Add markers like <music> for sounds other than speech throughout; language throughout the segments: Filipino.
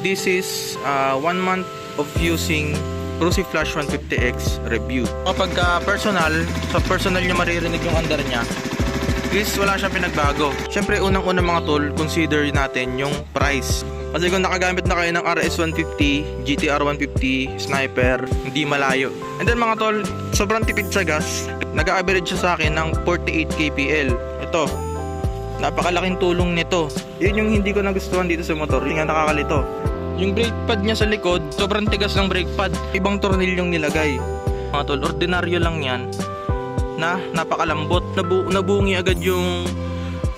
this is uh, one month of using Cruci Flash 150X review. Kapag uh, personal, sa personal niya maririnig yung under niya, is wala siyang pinagbago. Siyempre, unang-unang mga tol, consider natin yung price. Kasi kung nakagamit na kayo ng RS150, GTR 150, Sniper, hindi malayo. And then mga tol, sobrang tipid sa gas. Nag-average siya sa akin ng 48 kpl. Ito, napakalaking tulong nito. Yun yung hindi ko nagustuhan dito sa motor, yung nakakalito. Yung brake pad niya sa likod, sobrang tigas ng brake pad. Ibang tornilyong nilagay. Mga tol, ordinaryo lang yan na napakalambot. Nabu nabungi agad yung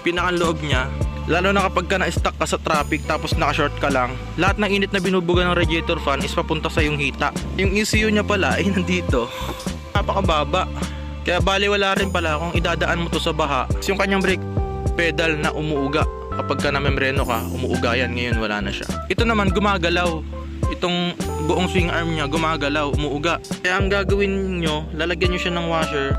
pinakanloob niya. Lalo na kapag ka na-stuck ka sa traffic tapos naka-short ka lang, lahat ng init na binubuga ng radiator fan is papunta sa yung hita. Yung ECU niya pala ay nandito. Napakababa. Kaya bali wala rin pala kung idadaan mo to sa baha. Yung kanyang brake pedal na umuuga. Kapag ka namembreno ka, umuuga yan. Ngayon wala na siya. Ito naman gumagalaw. Itong buong swing arm niya gumagalaw, umuuga. Kaya ang gagawin nyo, lalagyan nyo siya ng washer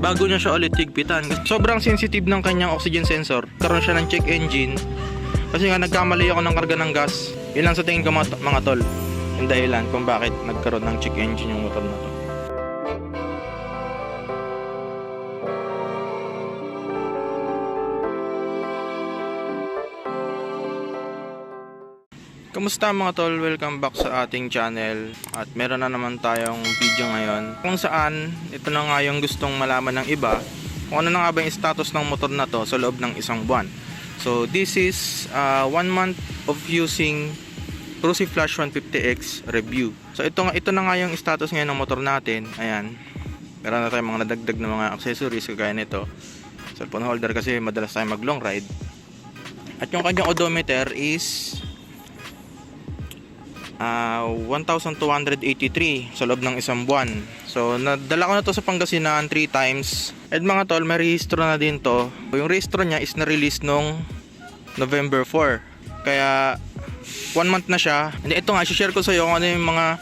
bago niya siya ulit higpitan. Sobrang sensitive ng kanyang oxygen sensor. Karoon siya ng check engine. Kasi nga nagkamali ako ng karga ng gas. Yun lang sa tingin ko mga, mga tol. Yung dahilan kung bakit nagkaroon ng check engine yung motor na to. Kamusta mga tol? Welcome back sa ating channel at meron na naman tayong video ngayon kung saan ito na nga yung gustong malaman ng iba kung ano na nga ba yung status ng motor na to sa loob ng isang buwan. So this is uh, one month of using Cruci Flash 150X review. So ito nga ito na nga yung status ngayon ng motor natin. Ayan. Meron na tayong mga nadagdag na mga accessories kagaya nito. Cellphone holder kasi madalas tayo mag long ride. At yung kanyang odometer is Ah, 1,283 sa loob ng isang buwan. So, nadala ko na to sa Pangasinan 3 times. At mga tol, may rehistro na din to. Yung rehistro niya is na-release nung November 4. Kaya, 1 month na siya. And ito nga, share ko sa iyo kung ano yung mga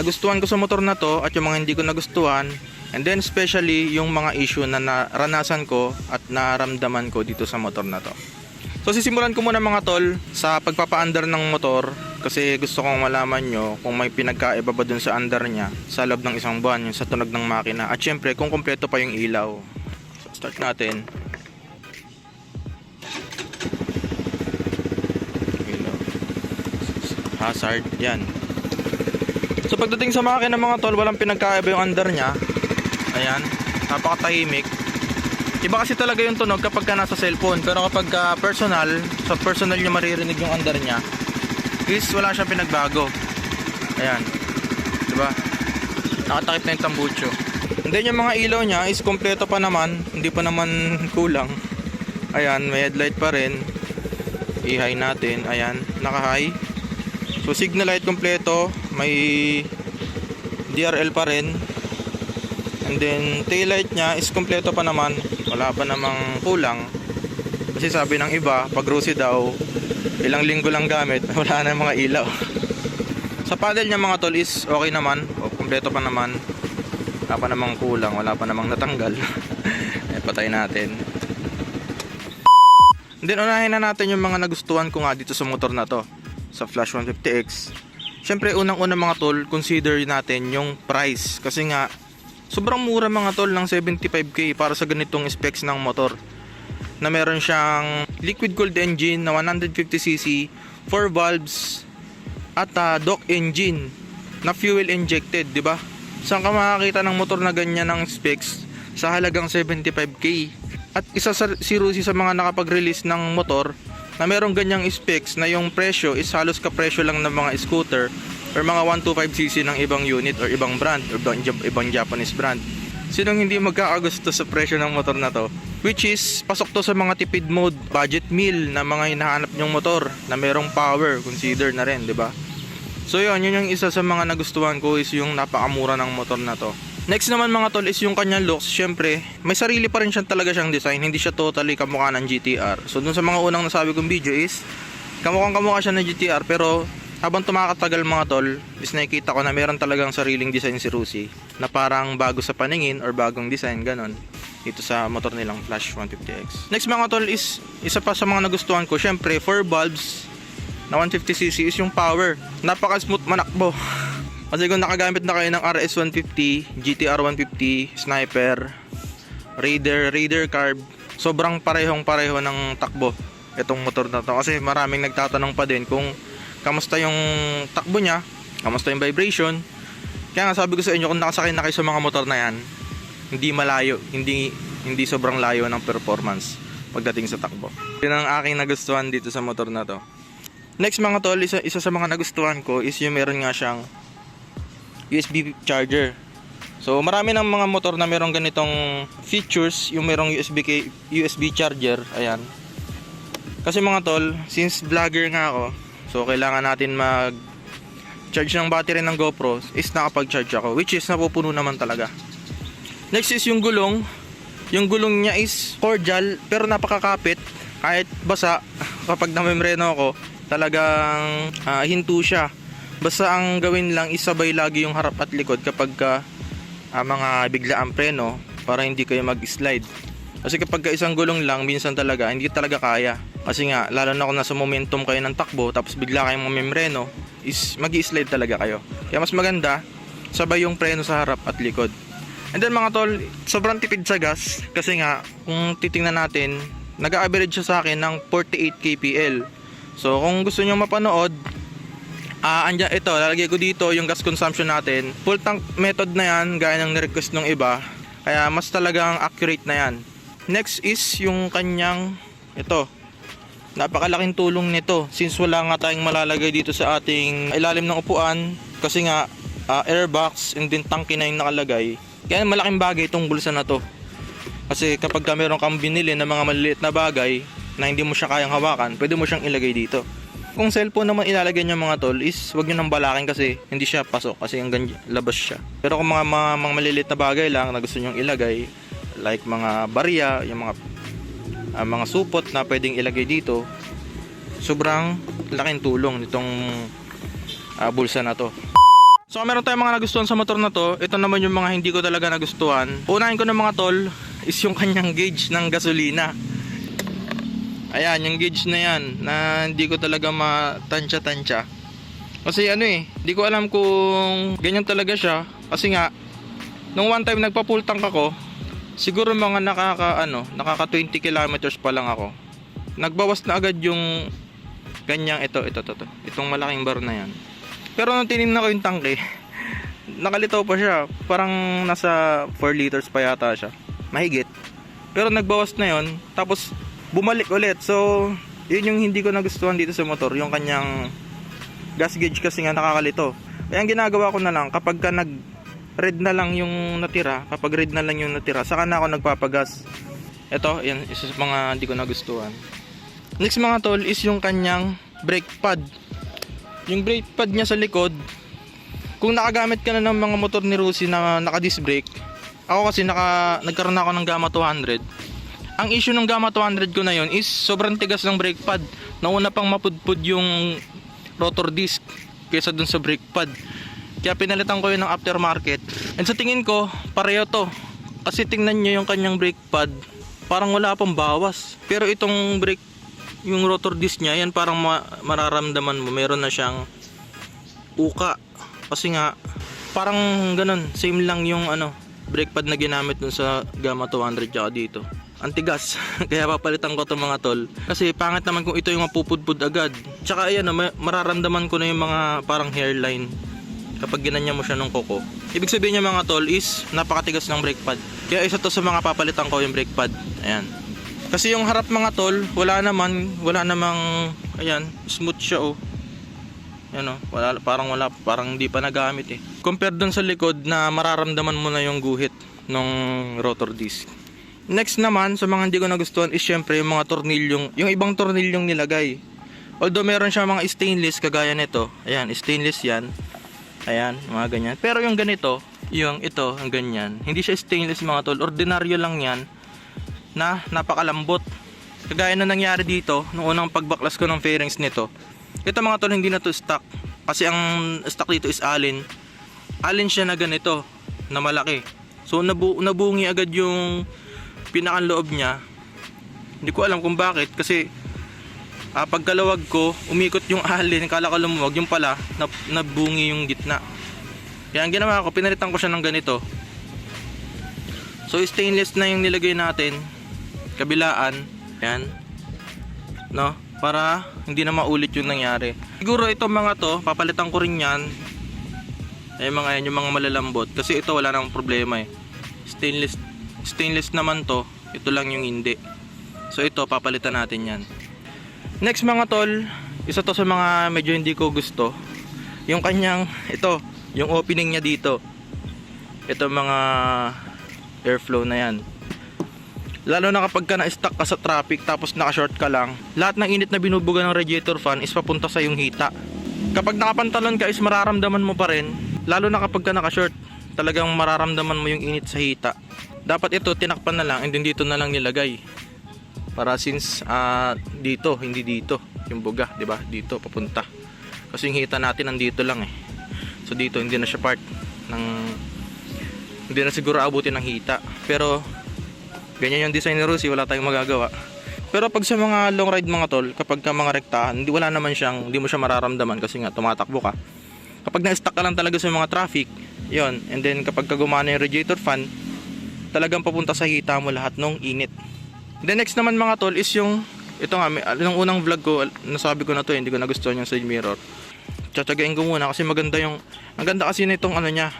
nagustuhan ko sa motor na to at yung mga hindi ko nagustuhan. And then, especially yung mga issue na naranasan ko at naramdaman ko dito sa motor na to. So sisimulan ko muna mga tol sa pagpapa-under ng motor kasi gusto kong malaman nyo kung may pinagkaiba ba dun sa under niya sa loob ng isang buwan yung sa tunog ng makina at syempre kung kompleto pa yung ilaw. So start natin. Ilaw. Hazard, yan. So pagdating sa makina mga tol, walang pinagkaiba yung under niya. Ayan, napakatahimik. Iba kasi talaga yung tunog kapag ka nasa cellphone Pero kapag ka personal Sa personal nyo maririnig yung under nya Is wala siyang pinagbago. Ayan. Diba? Nakatakip na yung tambucho. And then yung mga ilaw nya is kompleto pa naman. Hindi pa naman kulang. Ayan may headlight pa rin. I-high natin. Ayan naka-high. So signal light kompleto. May DRL pa rin. And then tail light nya is kompleto pa naman. Wala pa namang kulang. Kasi sabi ng iba pag rosy daw ilang linggo lang gamit <laughs> wala na mga ilaw. Sa paddle niya mga tol is okay naman. O kompleto pa naman. Wala pa namang kulang wala pa namang natanggal. <laughs> Eh, patay natin. Then unahin na natin yung mga nagustuhan ko nga dito sa motor na to sa Flash 150X syempre unang unang mga tol consider natin yung price. Kasi nga sobrang mura mga tol ng 75k para sa ganitong specs ng motor na meron siyang liquid cooled engine na 150cc 4 valves at uh, dock engine na fuel injected di ba saan ka makakita ng motor na ganyan ng specs sa halagang 75k at isa sa si Rusi sa mga nakapag-release ng motor na merong ganyang specs na yung presyo is halos ka-presyo lang ng mga scooter or mga 125cc ng ibang unit or ibang brand or ibang, ibang Japanese brand. Sinong hindi magkakagusto sa presyo ng motor na to? Which is, pasok to sa mga tipid mode, budget meal na mga hinahanap nyong motor na merong power, consider na rin, di ba? So yun, yun yung isa sa mga nagustuhan ko is yung napakamura ng motor na to. Next naman mga tol is yung kanyang looks. Syempre, may sarili pa rin siya talaga siyang design. Hindi siya totally kamukha ng GTR. So dun sa mga unang nasabi kong video is, kamukhang kamukha siya ng GTR pero habang tumakatagal mga tol, is nakikita ko na meron talagang sariling design si Rusi na parang bago sa paningin or bagong design, ganon dito sa motor nilang Flash 150X. Next mga tol is isa pa sa mga nagustuhan ko, syempre 4 bulbs na 150cc is yung power. Napaka-smooth manakbo. <laughs> Kasi kung nakagamit na kayo ng RS 150, GTR 150, Sniper, Raider, Raider Carb, sobrang parehong pareho ng takbo itong motor na to. Kasi maraming nagtatanong pa din kung kamusta yung takbo niya, kamusta yung vibration. Kaya nga sabi ko sa inyo kung nakasakay na kayo sa mga motor na yan, hindi malayo, hindi hindi sobrang layo ng performance pagdating sa takbo. Yun ang aking nagustuhan dito sa motor na to. Next mga tol, isa, isa sa mga nagustuhan ko is yung meron nga siyang USB charger. So marami ng mga motor na meron ganitong features, yung merong USB USB charger, ayan. Kasi mga tol, since vlogger nga ako, so kailangan natin mag charge ng battery ng GoPro is nakapag-charge ako, which is napupuno naman talaga. Next is yung gulong. Yung gulong niya is cordial pero napakakapit. Kahit basa, <laughs> kapag namemreno ako, talagang ah, hinto siya. Basta ang gawin lang is sabay lagi yung harap at likod kapag ka, ah, mga bigla ang preno para hindi kayo mag-slide. Kasi kapag ka isang gulong lang, minsan talaga, hindi talaga kaya. Kasi nga, lalo na kung nasa momentum kayo ng takbo, tapos bigla kayong mamemreno, is mag slide talaga kayo. Kaya mas maganda, sabay yung preno sa harap at likod. And then mga tol, sobrang tipid sa gas kasi nga kung titingnan natin, nag-average siya sa akin ng 48 kpl. So kung gusto niyo mapanood, ah andyan ito, lalagay ko dito yung gas consumption natin. Full tank method na yan, gaya ng request ng iba. Kaya mas talagang accurate na yan. Next is yung kanyang ito. Napakalaking tulong nito since wala nga tayong malalagay dito sa ating ilalim ng upuan kasi nga ah, airbox and then tangke na yung nakalagay. Kaya malaking bagay itong bulsa na to. Kasi kapag ka meron kang binili ng mga maliliit na bagay na hindi mo siya kayang hawakan, pwede mo siyang ilagay dito. Kung cellphone naman ilalagay niyo mga tol is wag niyo nang balakin kasi hindi siya pasok kasi hanggang labas siya. Pero kung mga, mga, mga maliliit na bagay lang na gusto niyo ilagay like mga barya, yung mga ah, mga supot na pwedeng ilagay dito, sobrang laking tulong nitong ah, bulsa na to. So meron tayong mga nagustuhan sa motor na to, ito naman yung mga hindi ko talaga nagustuhan. Unahin ko ng mga tol is yung kanyang gauge ng gasolina. Ayan, yung gauge na yan na hindi ko talaga matansya-tansya. Kasi ano eh, hindi ko alam kung ganyan talaga siya. Kasi nga, nung one time nagpa full tank ako, siguro mga nakaka ano, nakaka 20 kilometers pa lang ako. Nagbawas na agad yung ganyang ito, ito, ito, ito. Itong malaking bar na yan. Pero nung tinignan ko yung tangke, nakalitaw pa siya. Parang nasa 4 liters pa yata siya. Mahigit. Pero nagbawas na yon tapos bumalik ulit. So, yun yung hindi ko nagustuhan dito sa motor, yung kanyang gas gauge kasi nga nakakalito. Kaya ang ginagawa ko na lang, kapag ka nag red na lang yung natira, kapag red na lang yung natira, saka na ako nagpapagas. Ito, yan, isa sa mga hindi ko nagustuhan. Next mga tol is yung kanyang brake pad. Yung brake pad niya sa likod, kung nakagamit ka na ng mga motor ni Rusi na naka-disc brake, ako kasi naka, nagkaroon ako ng Gamma 200. Ang issue ng Gamma 200 ko na yon is sobrang tigas ng brake pad. Nauna pang mapudpud yung rotor disc kaysa dun sa brake pad. Kaya pinalitan ko yun ng aftermarket. And sa tingin ko, pareho to. Kasi tingnan nyo yung kanyang brake pad, parang wala pang bawas. Pero itong brake, yung rotor disc niya, yan parang ma- mararamdaman mo, meron na siyang uka. Kasi nga, parang ganun, same lang yung ano, brake pad na ginamit dun sa Gamma 200 tsaka dito. Antigas. <laughs> Kaya papalitan ko 'tong mga tol. Kasi pangit naman kung ito yung mapupudpud agad. Tsaka ayan, ma- mararamdaman ko na yung mga parang hairline kapag ginanya mo siya ng koko. Ibig sabihin niya mga tol is napakatigas ng brake pad. Kaya isa to sa mga papalitan ko yung brake pad. Ayan. Kasi yung harap mga tol, wala naman, wala namang, ayan, smooth siya oh. Yan oh, wala, parang wala, parang hindi pa nagamit eh. Compare dun sa likod na mararamdaman mo na yung guhit ng rotor disc. Next naman, sa mga hindi ko nagustuhan is syempre yung mga tornilyong, yung ibang tornilyong nilagay. Although meron siya mga stainless kagaya nito. Ayan, stainless yan. Ayan, mga ganyan. Pero yung ganito, yung ito, ang ganyan. Hindi siya stainless mga tol. Ordinaryo lang yan na napakalambot. Kagaya na nangyari dito, nung unang pagbaklas ko ng fairings nito. Ito mga tol, hindi na to stock. Kasi ang stock dito is alin. Alin siya na ganito, na malaki. So nabu nabungi agad yung pinakang loob niya. Hindi ko alam kung bakit kasi Ah, pagkalawag ko, umikot yung <laughs> alin, kala ko lumuwag, yung pala, nab nabungi yung gitna. Kaya ang ginawa ko, pinalitan ko siya ng ganito. So stainless na yung nilagay natin, kabilaan, yan, no? Para hindi na maulit yung nangyari. Siguro ito mga to, papalitan ko rin yan. Ay mga yan, yung mga malalambot. Kasi ito wala nang problema eh. Stainless, stainless naman to, ito lang yung hindi. So ito, papalitan natin yan. Next mga tol, isa to sa mga medyo hindi ko gusto. Yung kanyang, ito, yung opening niya dito. Ito mga airflow na yan. Lalo na kapag ka na-stuck ka sa traffic tapos naka-short ka lang, lahat ng init na binubuga ng radiator fan is papunta sa yung hita. Kapag nakapantalon ka is mararamdaman mo pa rin, lalo na kapag ka naka-short, talagang mararamdaman mo yung init sa hita. Dapat ito tinakpan na lang and then dito na lang nilagay. Para since ah, dito hindi dito yung buga 'di ba? Dito papunta. Kasi yung hita natin nandito lang eh. So dito hindi na siya part ng hindi na siguro abutin ng hita. Pero ganyan yung design ni Rusi wala tayong magagawa pero pag sa mga long ride mga tol kapag ka mga rektahan hindi wala naman siyang hindi mo siya mararamdaman kasi nga tumatakbo ka kapag na-stuck ka lang talaga sa mga traffic yon and then kapag ka gumana yung radiator fan talagang papunta sa hita mo lahat ng init The next naman mga tol is yung ito nga, nung unang vlog ko, nasabi ko na to, hindi ko nagustuhan yung side mirror. Tsatsagain ko muna kasi maganda yung, ang ganda kasi nitong ano niya,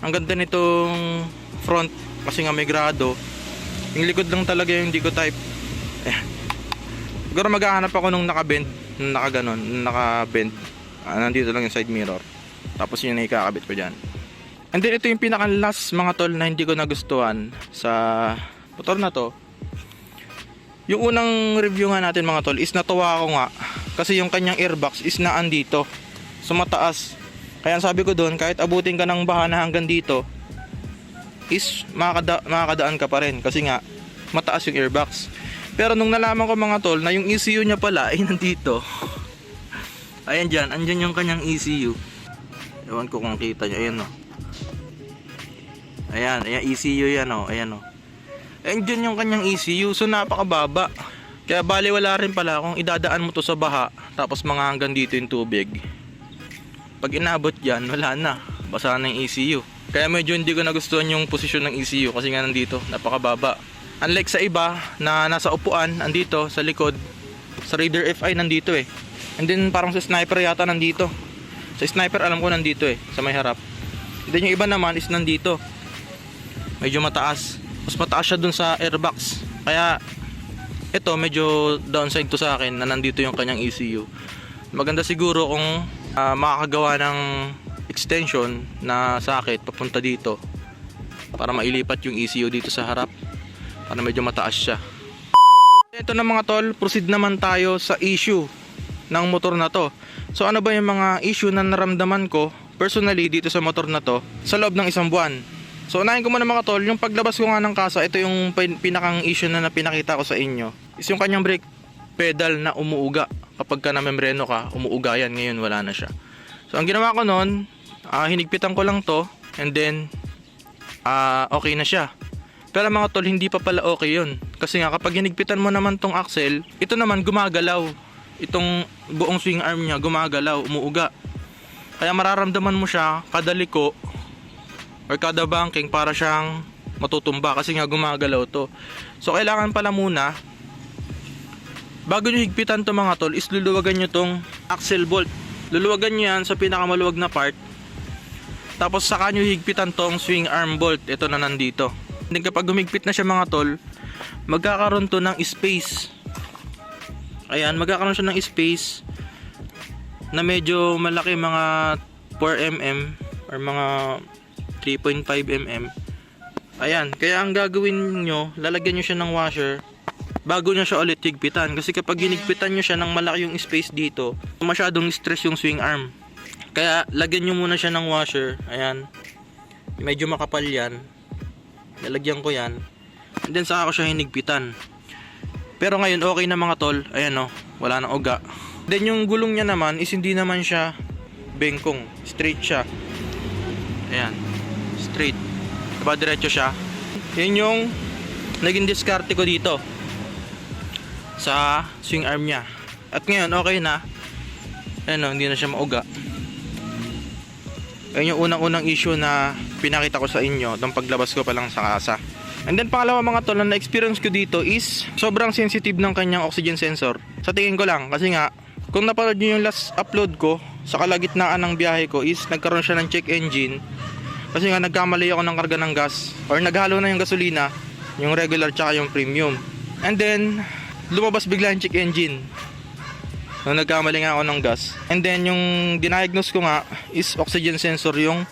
ang ganda nitong front kasi nga may grado. Yung likod lang talaga yung hindi ko type. Eh. Siguro maghahanap ako nung naka-bend, nung naka-ganon, nung naka-bend. Ah, nandito lang yung side mirror. Tapos yun na ikakabit ko dyan. And then ito yung pinaka last mga tol na hindi ko nagustuhan sa motor na to yung unang review nga natin mga tol is natuwa ako nga kasi yung kanyang airbox is naan dito so mataas kaya sabi ko doon kahit abutin ka ng bahana hanggang dito is makakada makakadaan ka pa rin kasi nga mataas yung airbox pero nung nalaman ko mga tol na yung ECU niya pala ay nandito <laughs> ayan dyan andyan yung kanyang ECU ewan ko kung kita nyo ayan o ayan ayan ECU yan o ayan o Andyan yung kanyang ECU, so napakababa. Kaya bali wala rin pala kung idadaan mo to sa baha, tapos mga hanggang dito yung tubig. Pag inabot yan, wala na. Basa na yung ECU. Kaya medyo hindi ko nagustuhan yung posisyon ng ECU kasi nga nandito, napakababa. Unlike sa iba na nasa upuan, andito sa likod, sa Raider FI nandito eh. And then parang sa sniper yata nandito. Sa sniper alam ko nandito eh, sa may harap. And then yung iba naman is nandito. Medyo mataas mas mataas siya dun sa airbox kaya ito medyo downside to sa akin na nandito yung kanyang ECU maganda siguro kung ah, makakagawa ng extension na sakit papunta dito para mailipat yung ECU dito sa harap para medyo mataas siya ito na mga tol proceed naman tayo sa issue ng motor na to so ano ba yung mga issue na naramdaman ko personally dito sa motor na to sa loob ng isang buwan So unahin ko muna mga tol, yung paglabas ko nga ng kasa, ito yung pin- pinakang issue na, na pinakita ko sa inyo. Is yung kanyang brake pedal na umuuga. Kapag ka namembreno ka, umuuga yan. Ngayon wala na siya. So ang ginawa ko noon, ah, hinigpitan ko lang to and then ah, okay na siya. Pero mga tol, hindi pa pala okay yun. Kasi nga kapag hinigpitan mo naman tong axle, ito naman gumagalaw. Itong buong swing arm niya gumagalaw, umuuga. Kaya mararamdaman mo siya kada liko or kada banking para siyang matutumba kasi nga gumagalaw to. So kailangan pala muna bago nyo higpitan to mga tol is luluwagan nyo tong axle bolt. Luluwagan nyo yan sa pinakamaluwag na part. Tapos saka nyo higpitan tong swing arm bolt. Ito na nandito. Then kapag humigpit na siya mga tol, magkakaroon to ng space. Ayan, magkakaroon siya ng space na medyo malaki mga 4 mm or mga 3.5 mm. Ayan, kaya ang gagawin nyo, lalagyan nyo siya ng washer bago nyo siya ulit higpitan. Kasi kapag hinigpitan nyo siya ng malaki yung space dito, masyadong stress yung swing arm. Kaya lagyan nyo muna siya ng washer. Ayan. Medyo makapal yan. Lalagyan ko yan. And then saka ko siya hinigpitan. Pero ngayon okay na mga tol. Ayan o, wala nang uga. Then yung gulong niya naman is hindi naman siya bengkong. Straight siya. Ayan straight. Diba diretso siya? Yan yung naging diskarte ko dito sa swing arm niya. At ngayon, okay na. Ano, hindi na siya mauga. Ayun yung unang-unang issue na pinakita ko sa inyo nung paglabas ko pa lang sa kasa. And then pangalawa mga tol, na na-experience ko dito is sobrang sensitive ng kanyang oxygen sensor. Sa tingin ko lang, kasi nga, kung napanood nyo yung last upload ko, sa kalagitnaan ng biyahe ko is nagkaroon siya ng check engine. Kasi nga nagkamali ako ng karga ng gas or naghalo na yung gasolina, yung regular tsaka yung premium. And then, lumabas bigla yung check engine. Nung nagkamali nga ako ng gas. And then yung diniagnose ko nga is oxygen sensor yung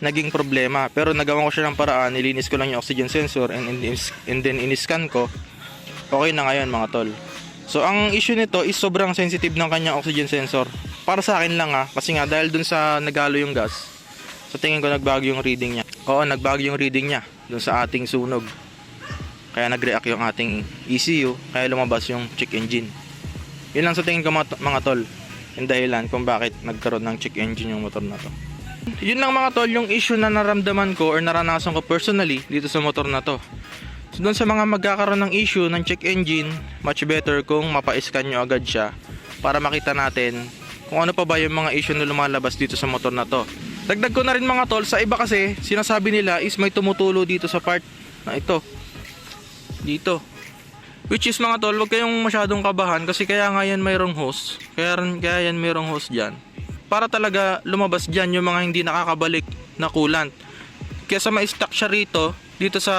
naging problema. Pero nagawa ko siya ng paraan, nilinis ko lang yung oxygen sensor and, and, and then iniscan ko. Okay na ngayon mga tol. So ang issue nito is sobrang sensitive ng kanyang oxygen sensor. Para sa akin lang ha, kasi nga dahil dun sa nagalo yung gas, sa tingin ko nagbago yung reading niya. Oo, nagbago yung reading niya dun sa ating sunog. Kaya nag-react yung ating ECU, kaya lumabas yung check engine. Yun lang sa tingin ko mga, mga tol. Yung dahilan kung bakit nagkaroon ng check engine yung motor na to. Yun lang mga tol, yung issue na naramdaman ko or naranasan ko personally dito sa motor na to. So doon sa mga magkakaroon ng issue ng check engine, much better kung mapa-scan nyo agad siya para makita natin kung ano pa ba yung mga issue na lumalabas dito sa motor na to. Dagdag ko na rin mga tol, sa iba kasi sinasabi nila is may tumutulo dito sa part na ito. Dito. Which is mga tol, huwag kayong masyadong kabahan kasi kaya nga yan mayroong hose. Kaya, kaya yan mayroong hose dyan. Para talaga lumabas dyan yung mga hindi nakakabalik na coolant. Kaya sa ma-stack siya rito, dito sa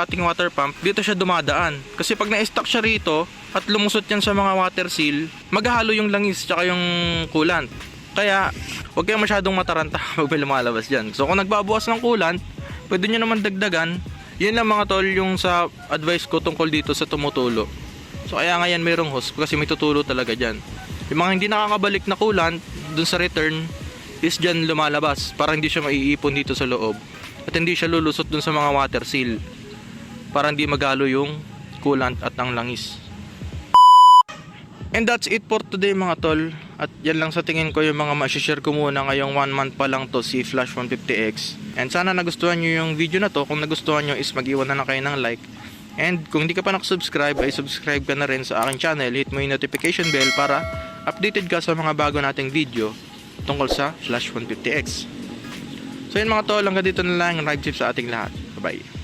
ating water pump, dito siya dumadaan. Kasi pag na-stack siya rito at lumusot yan sa mga water seal, maghahalo yung langis tsaka yung coolant. Kaya, huwag kayong masyadong mataranta <laughs> pag lumalabas dyan. So kung nagbabawas ng coolant, pwede nyo naman dagdagan. Yun lang mga tol yung sa advice ko tungkol dito sa tumutulo. So kaya nga yan mayroong hose kasi may tutulo talaga dyan. Yung mga hindi nakakabalik na coolant dun sa return is dyan lumalabas para hindi siya maiipon dito sa loob. At hindi siya lulusot dun sa mga water seal para hindi magalo yung coolant at ang langis. And that's it for today mga tol. At yan lang sa tingin ko yung mga masishare ko muna ngayong 1 month pa lang to si Flash 150X. And sana nagustuhan nyo yung video na to. Kung nagustuhan nyo is mag-iwan na lang kayo ng like. And kung hindi ka pa nakasubscribe ay subscribe ka na rin sa aking channel. Hit mo yung notification bell para updated ka sa mga bago nating video tungkol sa Flash 150X. So yun mga tol, hanggang dito na lang ang ride trip sa ating lahat. Bye-bye.